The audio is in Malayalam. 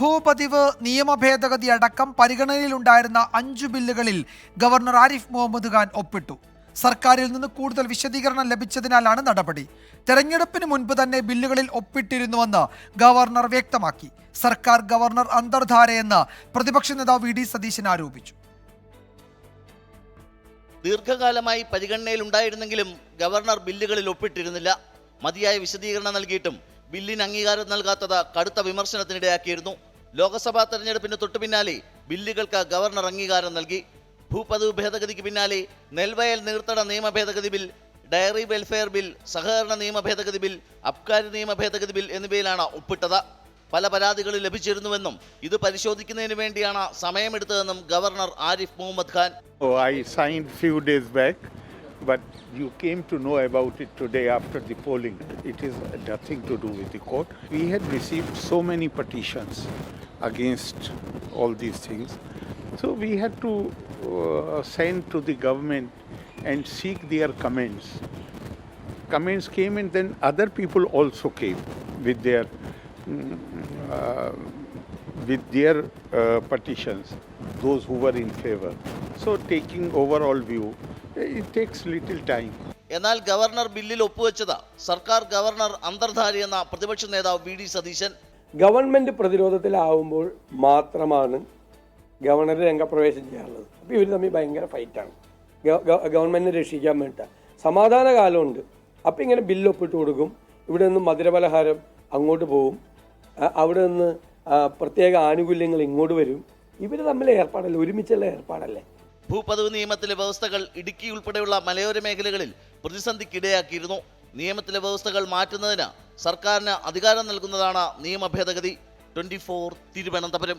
ഭൂപതിവ് നിയമ ഭേദഗതി അടക്കം പരിഗണനയിലുണ്ടായിരുന്ന അഞ്ചു ബില്ലുകളിൽ ഗവർണർ ആരിഫ് മുഹമ്മദ് ഖാൻ ഒപ്പിട്ടു. സർക്കാരിൽ നിന്ന് കൂടുതൽ വിശദീകരണം ലഭിച്ചതിനാലാണ് നടപടി. തെരഞ്ഞെടുപ്പിന് മുൻപ് തന്നെ ബില്ലുകളിൽ ഒപ്പിട്ടിരുന്നുവെന്ന് ഗവർണർ വ്യക്തമാക്കി. സർക്കാർ ഗവർണർ അന്തർധാരയെന്ന് പ്രതിപക്ഷ നേതാവ് വി. ഡി. സതീശൻ ആരോപിച്ചു. ദീർഘകാലമായി പരിഗണനയിൽ ഉണ്ടായിരുന്നെങ്കിലും ഗവർണർ ബില്ലുകളിൽ ഒപ്പിട്ടിരുന്നില്ല. മതിയായ വിശദീകരണം നൽകിയിട്ടും ബില്ലിന് അംഗീകാരം നൽകാത്തത് കടുത്ത വിമർശനത്തിനിടയാക്കിയിരുന്നു. ലോക്സഭാ തെരഞ്ഞെടുപ്പിന് തൊട്ടു പിന്നാലെ ബില്ലുകൾക്ക് ഗവർണർ അംഗീകാരം നൽകി. ഭൂപതിവ് ഭേദഗതിക്ക് പിന്നാലെ നെൽവയൽ നീർത്തട നിയമ ഭേദഗതി ബിൽ ഡയറി വെൽഫെയർ ബിൽ സഹകരണ നിയമ ഭേദഗതി ബിൽ അബ്കാരി നിയമ ഭേദഗതി ബിൽ എന്നിവയിലാണ് ഒപ്പിട്ടത്. പല പരാതികളും ലഭിച്ചിരുന്നുവെന്നും ഇത് പരിശോധിക്കുന്നതിന് വേണ്ടിയാണ് സമയമെടുത്തതെന്നും governor Arif Mohammad Khan. Oh I sign few days back, but you came to know about it today after the polling. It is nothing to do with the court. We had received so many petitions against all these things. So we had to uh, send to the government and seek their comments. Comments came and then other people also came with their mm, uh, with their uh, petitions, those who were in favor. So, taking overall view, takes little time എന്നാൽ ഗവർണർ ബില്ലിൽ ഒപ്പുവെച്ചത്. സർക്കാർ ഗവർണർ അന്തർധാരി എന്ന പ്രതിപക്ഷ നേതാവ് വി ഡി സതീശൻ. ഗവൺമെന്റ് പ്രതിരോധത്തിലാവുമ്പോൾ മാത്രമാണ് ഗവർണർ രംഗപ്രവേശം ചെയ്യാറുള്ളത്. അപ്പോൾ ഇവർ തമ്മിൽ ഭയങ്കര ഫൈറ്റാണ് ഗവൺമെന്റിനെ രക്ഷിക്കാൻ വേണ്ടി സമാധാന കാലമുണ്ട് അപ്പോൾ ഇങ്ങനെ ബില്ല് ഒപ്പിട്ട് കൊടുക്കും. ഇവിടെ നിന്ന് മധുരപലഹാരം അങ്ങോട്ട് പോകും അവിടെ നിന്ന് പ്രത്യേക ആനുകൂല്യങ്ങൾ ഇങ്ങോട്ട് വരും. ഇവർ തമ്മിലെ ഏർപ്പാടല്ലേ. ഒരുമിച്ചുള്ള ഏർപ്പാടല്ലേ? ഭൂപതിവ് നിയമത്തിലെ വ്യവസ്ഥകൾ ഇടുക്കി ഉൾപ്പെടെയുള്ള മലയോര മേഖലകളിൽ പ്രതിസന്ധിക്കിടയാക്കിയിരുന്നു. നിയമത്തിലെ വ്യവസ്ഥകൾ മാറ്റുന്നതിന് സർക്കാരിന് അധികാരം നൽകുന്നതാണ് നിയമ ഭേദഗതി. Twenty four Thiruvananthapuram.